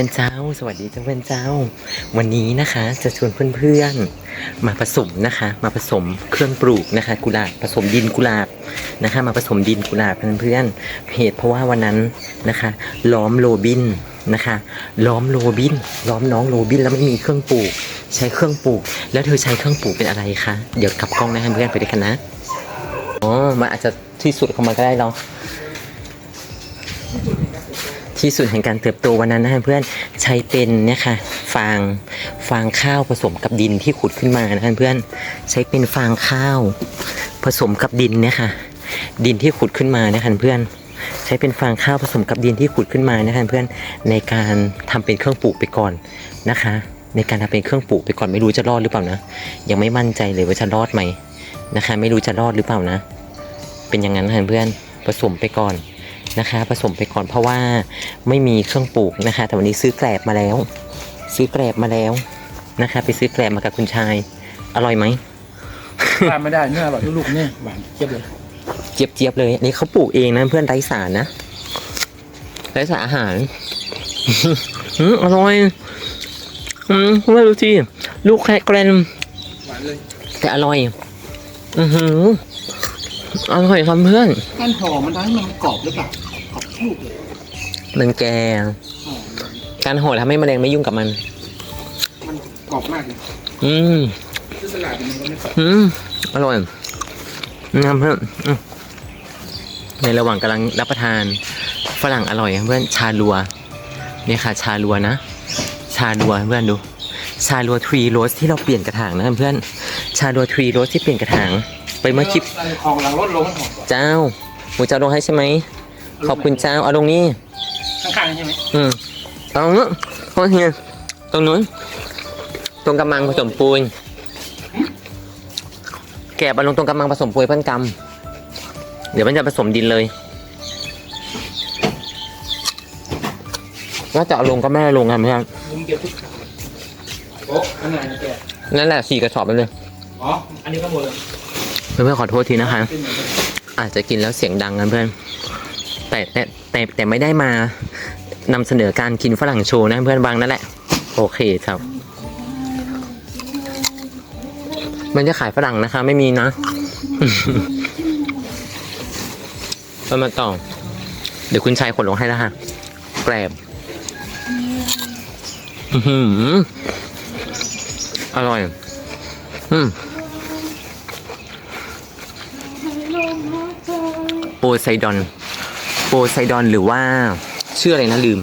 พื่อนเจ้า สวัสดีเจ้าเพื่อนเจ้า วันนี้นะคะจะชวนเพื่อนๆมาผสมนะคะ มาผสมเครื่องปลูกนะคะ กุหลาบผสมดินกุหลาบนะคะ มาผสมดินกุหลาบเพื่อนๆเหตุเพราะว่าวันนั้นนะคะ ล้อมโรบินนะคะ ล้อมโรบิน ล้อมน้องโรบินแล้วไม่มีเครื่องปลูก ใช้เครื่องปลูก แล้วเธอใช้เครื่องปลูกเป็นอะไรคะเดี๋ยวกลับกล้องนะเพื่อนไปด้วยกันนะอ๋อมันอาจจะที่สุดของมันก็ได้เนาะ ที่สุดแห่งการเติบโตวันนั้นนะเพื่อนใช้เป็นเนี่ยค่ะฟางฟางข้าวผสมกับดินที่ขุดขึ้นมานะเพื่อนใช้เป็นฟางข้าวผสมกับดินเนี่ยค่ะดินที่ขุดขึ้นมานะคะเพื่อนใช้เป็นฟางข้าวผสมกับดินที่ขุดขึ้นมานะคะเพื่อนในการทำเป็นเครื่องปลูกไปก่อนนะคะ ในการทำเป็นเครื่องปลูกไปก่อนไม่รู้จะรอดหรือเปล่านะ ยังไม่มั่นใจเลยว่าจะรอดไหมนะคะ ไม่รู้จะรอดหรือเปล่านะ เป็นอย่างนั้นค่ะเพื่อนผสมไปก่อน นะคะ ผสมไปก่อนเพราะว่าไม่มีเครื่องปลูกนะคะ แต่วันนี้ซื้อแกลบมาแล้ว ซื้อแกลบมาแล้วนะคะ ไปซื้อแกลบมากับคุณชาย อร่อยไหมทานไม่ได้เนื้ออร่อยลูกๆเนี่ยหวานเจี๊ยบเลยเจี๊ยบเจี๊ยบๆเลยอันนี้เขาปลูกเองนะเพื่อนไร้สารนะไร้สารอาหารอืมอร่อยอืมไม่รู้ที่ลูกแค่แกรนหวานเลยแต่อร่อย อือหือ อร่อยครับเพื่อนการห่อมันทำให้มันกรอบหรือเปล่ากรอบลูกเลยมันแกห่อการห่อทำให้แมลงไม่ยุ่งกับมัน มันกรอบมากเลยอืมที่ตลาดมันก็ไม่กรอบอืมอร่อยน้ำเพื่อนอืมในระหว่างกำลังรับประทานฝรั่งอร่อยครับเพื่อนชาลัวเนี่ยค่ะชาลัวนะ ชาลัวเพื่อนดู ชาลัวทรีโรสที่เราเปลี่ยนกระถางนะเพื่อน ชาลัวทรีโรสที่เปลี่ยนกระถาง ไปเมื่อคลิปของหลังรถลงมันหอมกว่าเจ้าหมูเจ้าลงให้ใช่ไหมขอบคุณเจ้าเอาลงนี่ข้างๆใช่ไหมอืมตรงนู้นโอ้เฮียตรงนู้นตรงกำมังผสมปูนแกะมาลงตรงกำมังผสมปูนเพื่อนกำเดี๋ยวมันจะผสมดินเลยว่าจะเอาลงก็ไม่ได้ลงครับเพื่อนลุงเก็บทุกขังโอ้อันไหนแกนั่นแหละสี่กระสอบไปเลย อ๋อ อันนี้ก็หมดเลย เพื่อนๆขอโทษทีนะคะ อาจจะกินแล้วเสียงดังกันเพื่อนแต่แต่แต่แต่ไม่ได้มานำเสนอการกินฝรั่งโชว์นะเพื่อนบางนั่นแหละ โอเคครับ มันจะขายฝรั่งนะคะ ไม่มีนะเอามาต่อ เดี๋ยวคุณชายขนลงให้แล้วค่ะแกรบอื้อหืออร่อย อืม โป ไซดอน โปไซดอนหรือว่าชื่ออะไรนะลืม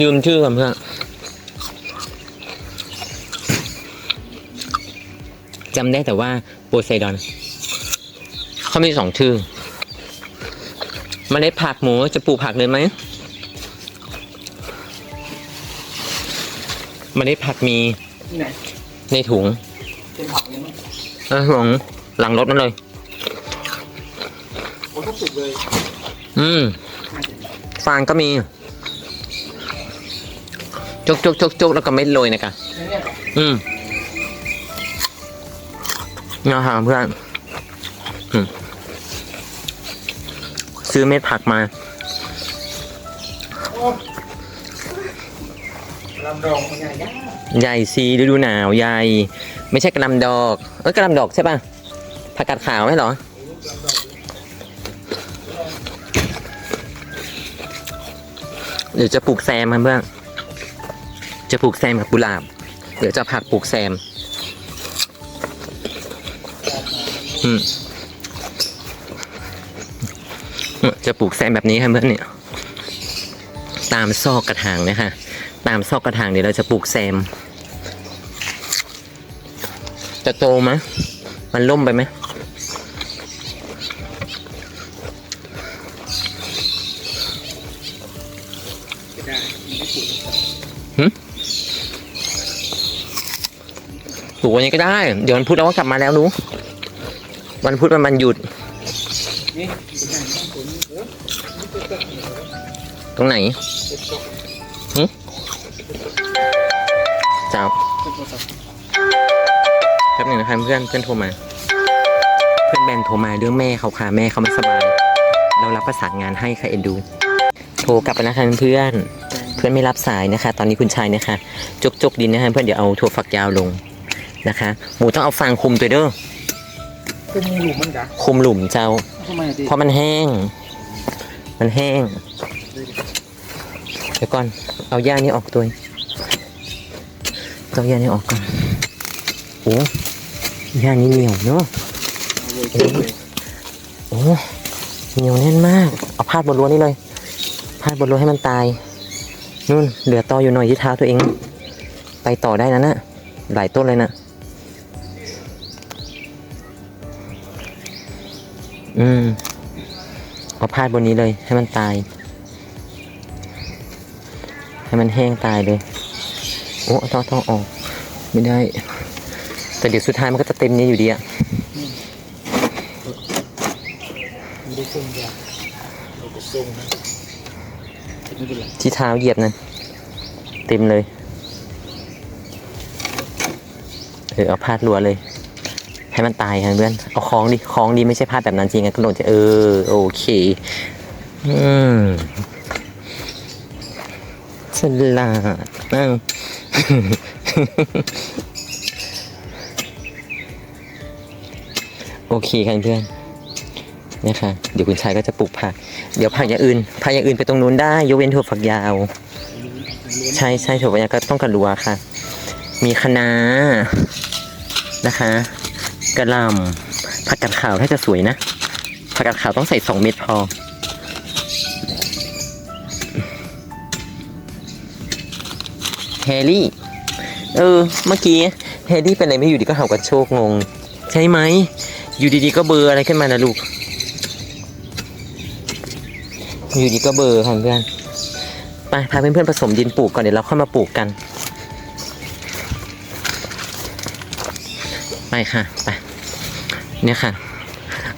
ลืมชื่อกันเพื่อนจำได้แต่ว่าโปไซดอน เขามีสองชื่อมเมล็ดผักหมูจะปลูกผักเลยไหมเมล็ดผักมีที่ไหนในถุงเป็นผักเลยมั้งเออหลังหลังรถนั่นเลยโอ้ถ้า สุกเลย อืมฟางก็มีจกจกจกจกแล้วก็เม็ดโรยนะคะเนี่ยอืมนะฮะเพื่อนอืมซื้อเม็ดผักมาโอ้ลำดองมันใหญ่ยากใหญ่ซีฤดูหนาวใหญ่ ไม่ใช่กระหลำดอก เอ้ยกระหลำดอกใช่ป่ะผักกาดขาวไหมเหรอ เดี๋ยวจะปลูกแซมครับเพื่อนจะปลูกแซมกับกุหลาบ เดี๋ยวจะผักปลูกแซม อืมจะปลูกแซมแบบนี้ครับเพื่อนเนี่ย ตามซอกกระถางนะคะ ตามซอกกระถางเดี๋ยวเราจะปลูกแซม จะโตไหมมันล่มไปไหม ปลูกวันนี้ก็ได้ เดี๋ยววันพุธเราก็กลับมาแล้วรู้วันพุธมันวันหยุด ตรงไหนเป็นตกเจ้าเป็นตกแป๊บหนึ่งนะครับเพื่อนเพื่อนโทรมา เพื่อนแบนโทรมาเรื่องแม่เขาค่ะแม่เขาไม่สบาย เรารับประสานงานให้ค่ะเอ็นดู โทรกลับไปนะคะเพื่อน เพื่อนไม่รับสายนะคะ ตอนนี้คุณชายนะคะ จกจกดินนะคะเพื่อนเดี๋ยวเอาถั่วฝักยาวลง นะคะ หมูต้องเอาฟางคลุมตัวเด้อก็มูหลุมมันกะคลุมหลุมเจ้า ทำไมดิเพราะมันแห้ง มันแห้ง เดี๋ยวก่อน เอาหญ้านี่ออกตัวเอาหญ้านี่ออกก่อน โอ้หญ้านี่เหนียวเนาะโอ้เหนียวแน่นมาก เอาพาดบนรั้วนี่เลย พาดบนรั้วให้มันตาย นู่น เหลือตออยู่หน่อยที่เท้าตัวเอง ไปต่อได้นะน่ะ หลายต้นเลยนะ อืมเอาพาดบนนี้เลยให้มันตาย ให้มันแห้งตายเลย โอ้ต้องต้องออก ไม่ได้ แต่เดี๋ยวสุดท้ายมันก็จะเต็มนี้อยู่ดีอะที่เท้าเหยียบนั่นเต็มเลย เออเอาพาดรัวเลย ให้มันตายค่ะเพื่อน เอาคล้องดิคล้องดิไม่ใช่พาดแบบนั้นจริงไงก็โดนจะเออ โอเค อืมฉลาดนั่งโอเคค่ะเพื่อนนี่ค่ะเดี๋ยวคุณชายก็จะปลูกผัก เดี๋ยวผักอย่างอื่นผักอย่างอื่นไปตรงนู้นได้ยกเว้นถั่วฝักยาว ใช่ใช่ถั่วฝักยาวก็ต้องกระลัวค่ะ มีคะน้านะคะ กระลำผักกาดขาวถ้าจะสวยนะผักกาดขาวต้องใส่สองเม็ดพอ แฮร์รี่ เออ เมื่อกี้แฮร์รี่เป็นอะไรไม่อยู่ดีก็เห่ากันโชคงง ใช่ไหม อยู่ดีๆก็เบอร์อะไรขึ้นมานะลูก อยู่ดีก็เบอร์ค่ะเพื่อนไปพาเพื่อนๆผสมดินปลูกก่อนเดี๋ยวเราค่อยมาปลูกกัน ไปค่ะ ไป เนี่ยค่ะ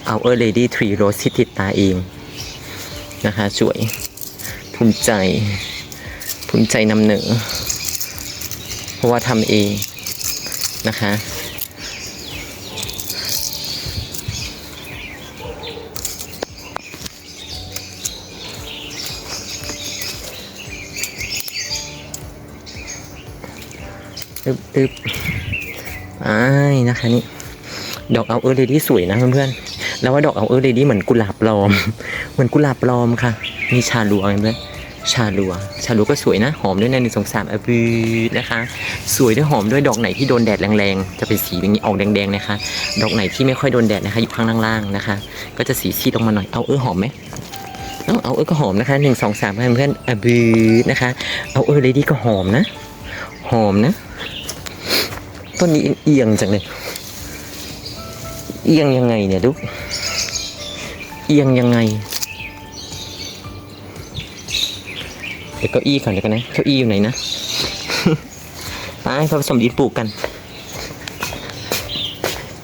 เอาเออเลดี้ทรีโรสที่ติดตาเอง นะคะสวย ภูมิใจ ภูมิใจนำเหนือเพราะว่าทำเองนะคะตึ๊บตึ๊บ ไอ้นะคะนี่ดอกเอาเออร์เลดี้สวยนะเพื่อนๆแล้วว่าดอกเอาเออร์เลดี้เหมือนกุหลาบปลอม เหมือนกุหลาบปลอมค่ะ มีชาลัวเพื่อนชาลัว ชาลัวก็สวยนะ หอมด้วยนะหนึ่งสองสามอบืดนะคะ สวยด้วยหอมด้วยดอกไหนที่โดนแดดแรงๆ จะเป็นสีอย่างนี้ออกแดงๆนะคะ ดอกไหนที่ไม่ค่อยโดนแดดนะคะ อยู่ข้างล่างๆนะคะ ก็จะสีซีดลงมาหน่อย เอาเออหอมไหมเอาเอาเออก็หอมนะคะหนึ่งสองสามเพื่อนๆอบืดนะคะ เอาเออเลดี้ก็หอมนะ หอมนะ ต้นนี้เอียงจังเลยเอียงยังไงเนี่ยลูกเอียงยังไงเดี๋ยวเก้าอี้ก่อนเดี๋ยวกันนะเก้าอี้อยู่ไหนนะไปผสมดินปลูกกัน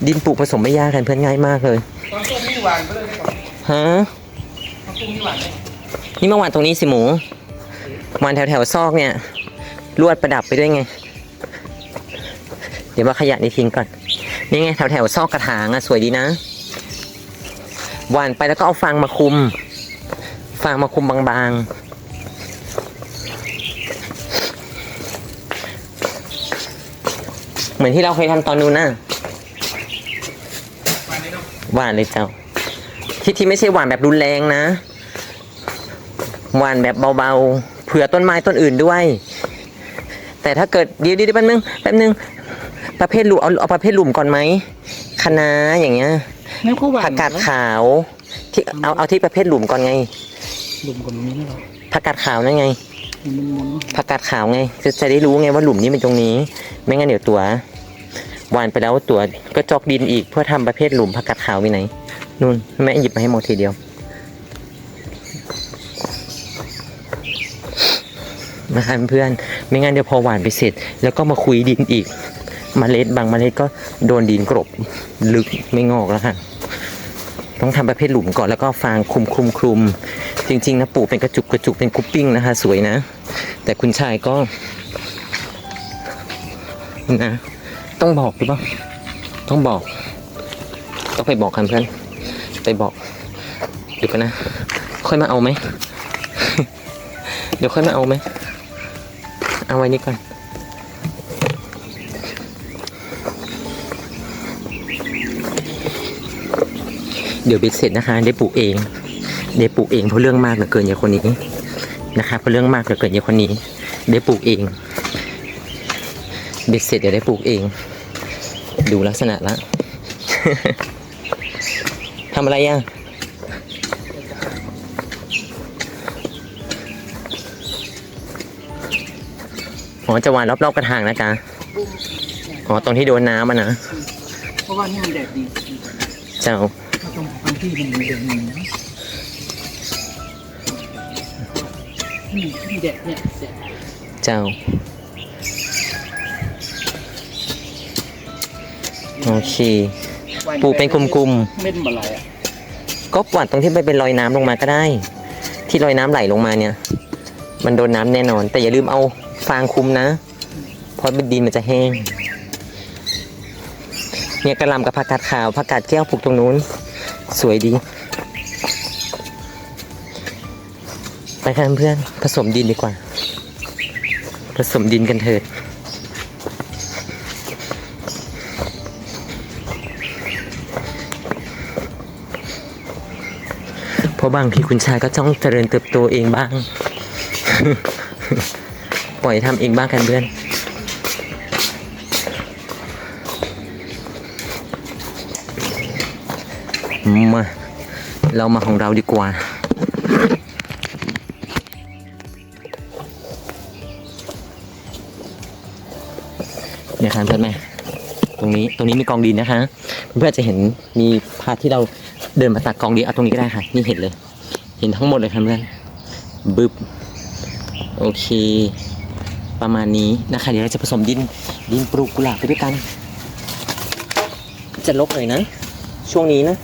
ดินปลูกผสมไม่ยากกันเพื่อนง่ายมากเลยตอนต้มนี่หวานไปเลยฮะตอนต้มนี่หวานนี่เมื่อวานตรงนี้สิหมูวานแถวแถวซอกเนี่ยลวดประดับไปด้วยไง ดี๋ยวว่าขยะนี่ทิ้งก่อน นี่ไงแถวแถวซอกกระถางอะสวยดีนะ หวานไปแล้วก็เอาฟางมาคุม ฟางมาคุมบางๆ เหมือนที่เราเคยทำตอนนู้นนะหวานเลยเนาะหวานเลยเจ้า ที่ที่ไม่ใช่หวานแบบรุนแรงนะ หวานแบบเบาๆ เผื่อต้นไม้ต้นอื่นด้วย แต่ถ้าเกิดเดี๋ยวเดี๋ยวแป๊บนึงแป๊บนึง ประเภทหลุมเอาเอาประเภทหลุมก่อนไหมคะน้าอย่างเงี้ยนี่ก็หวานผักกาดขาวที่เอาเอาที่ประเภทหลุมก่อนไงหลุมก่อนนี้นะเราผักกาดขาวนั่นไงมันมุนผักกาดขาวไงจะจะได้รู้ไงว่าหลุมนี้เป็นตรงนี้ ไม่งั้นเดี๋ยวตัวหวานไปแล้วตัวก็จอกดินอีกเพื่อทำประเภทหลุมผักกาดขาวมีไหนนู่นแม่หยิบมาให้หมดทีเดียวนะคะเพื่อนๆไม่งั้นเดี๋ยวพอหวานไปเสร็จ แล้วก็มาคุยดินอีก มเมล็ดบางเมล็ดก็โดนดินกรบลึกไม่งอกแล้วค่ะ ต้องทำประเภทหลุมก่อนแล้วก็ฟางคลุมคลุมคลุมจริง ๆ นะปลูกเป็นกระจุกกระจุกเป็นกรุ๊ปปิ้งนะคะ สวยนะ แต่คุณชายก็นะต้องบอกหรือเปล่าต้องบอก ต้องไปบอกกันเพื่อนไปบอกเดี๋ยวกันนะ ค่อยมาเอาไหม เดี๋ยวค่อยมาเอาไหม เอาไว้นี่ก่อน เดี๋ยวเบ็ดเสร็จนะคะ ได้ปลูกเอง ได้ปลูกเองเพราะเรื่องมากเหลือเกินยายคนนี้นะคะเพราะเรื่องมากเหลือเกินยายคนนี้ ได้ปลูกเอง เบ็ดเสร็จเดี๋ยวได้ปลูกเอง ดูลักษณะละทำอะไรอะอ๋อจะหวานรอบๆกระถางนะจ๊ะอ๋อตรงที่โดนน้ำอะนะ เพราะว่านี่มันแดดดี เจ้าถ้าตรงบาง ที่มันมีแดดดีนะนี่ที่แดดเนี่ยแดดเจ้า โอเค ปลูกเป็นกลุ่มๆเม็ดอะไรอะก็หวานตรงที่ไปเป็นรอยน้ำลงมาก็ได้ ที่รอยน้ำไหลลงมาเนี่ย มันโดนน้ำแน่นอน แต่อย่าลืมเอาฟางคลุมนะ เพราะดินมันจะแห้ง เนี่ยกระหลำกับผักกาดขาวผักกาดแก้วปลูกตรงนู้น สวยดี ไปค่ะเพื่อนผสมดินดีกว่า ผสมดินกันเถิดเพราะบางทีคุณชายก็ต้องเจริญเติบโตเองบ้าง ปล่อยทำเองบ้างกันเพื่อน มาเรามาของเราดีกว่า เนี่ยครับเพื่อนแม่ตรงนี้ตรงนี้มีกองดินนะคะ เพื่อนจะเห็นมีพาที่เราเดินมาตักกองดินเอาตรงนี้ก็ได้ค่ะ นี่เห็นเลย เห็นทั้งหมดเลยครับเพื่อนบึบโอเค ประมาณนี้นะคะ เดี๋ยวเราจะผสมดินดินปลูกกุหลาบไปด้วยกัน จะลกเลยนะ ช่วงนี้นะ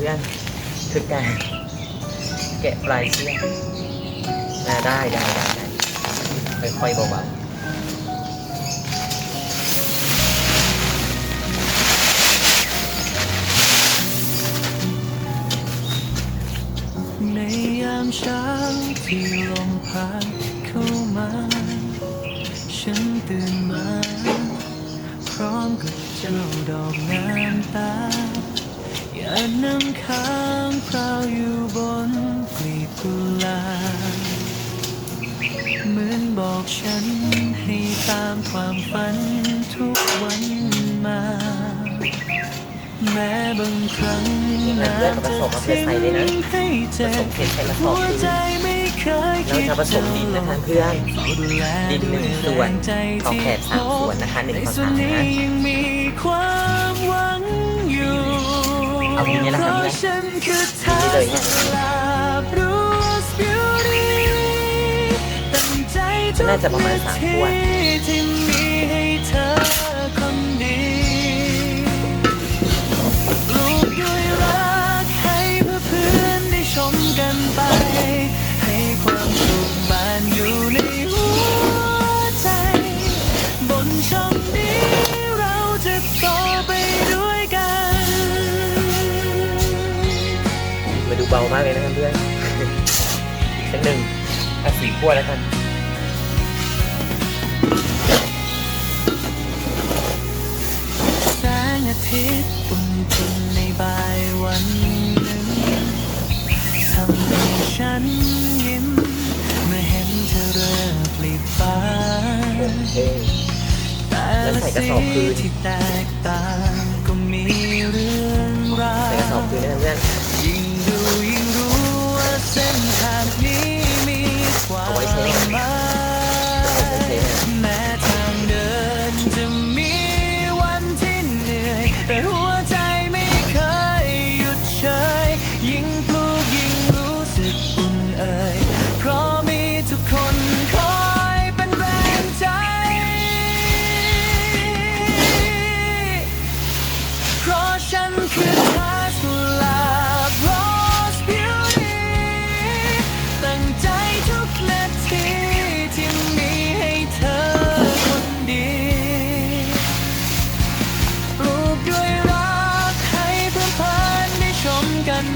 พื่อนคือการแกะปลายเชือกอ่าได้ได้ได้ได้ค่อยๆเบาๆในยามเช้าที่ลมพัดเข้ามา ฉันตื่นมา พร้อมกับเจ้าดอกงามตา อย่านั่งค้างคราวอยู่บนกลีบกุหลาบเหมือนบอกฉันให้ตามความฝันทุกวันมา แม้บางครั้งน้ำจะทิ้งให้ๆผเจ็สบมเผ็ดใส่กระสหัอบวคือใจไม่เคยเราคิดจะผสมดินนะคะเพื่อนเฝ้าดูแลดินหนึ่งส่วนใจข้าวแคบสามส่วนนะคะหนึ่งในต่อส่วสานมนี้นะยังมีความหวังอยู่ เอาอย่างนี้นะครับเพเพื่อนราะฉันคือทานี่เลยเนี่ยสลาบรูสบิวตี้ตั้งใจทุกน่าจะประมาณสามขวดนาทีที่มีให้เธอคนเดียวปลูกด้วยรักให้เพื่อเพื่อนได้ชมกันไป เบามากเลยนะครับเพื่อนอีกสักหนึ่งอะสี่ขั้วแล้วกันแสงอาทิตย์อุ่นขึ้นในบ่ายวันหนึ่งทำให้ฉันยิ้มเมื่อเห็นเธอเริ่มปลิบานเฮ้ยแต่แล้วละใส่กระสีสอบคืนที่แตกต่าง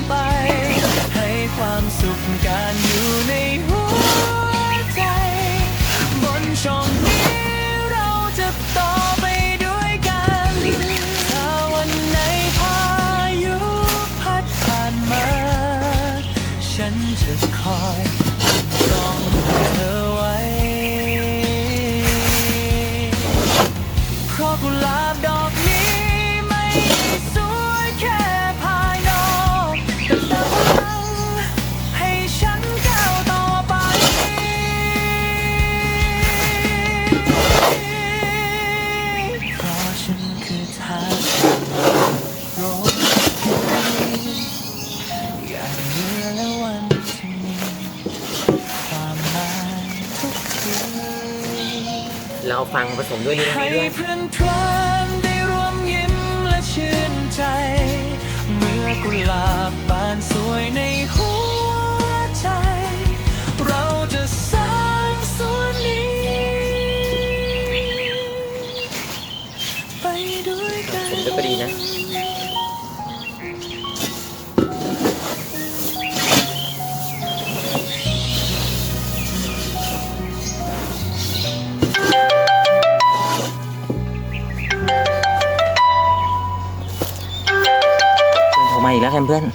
ไป ให้ความสุขการอยู่ในหัว ฟังผสมด้วยลิ้นให้เพื่อนพร้อได้ร่วมยิ้มและชื่นใจ เมื่อกุหลาบ Rembrandt.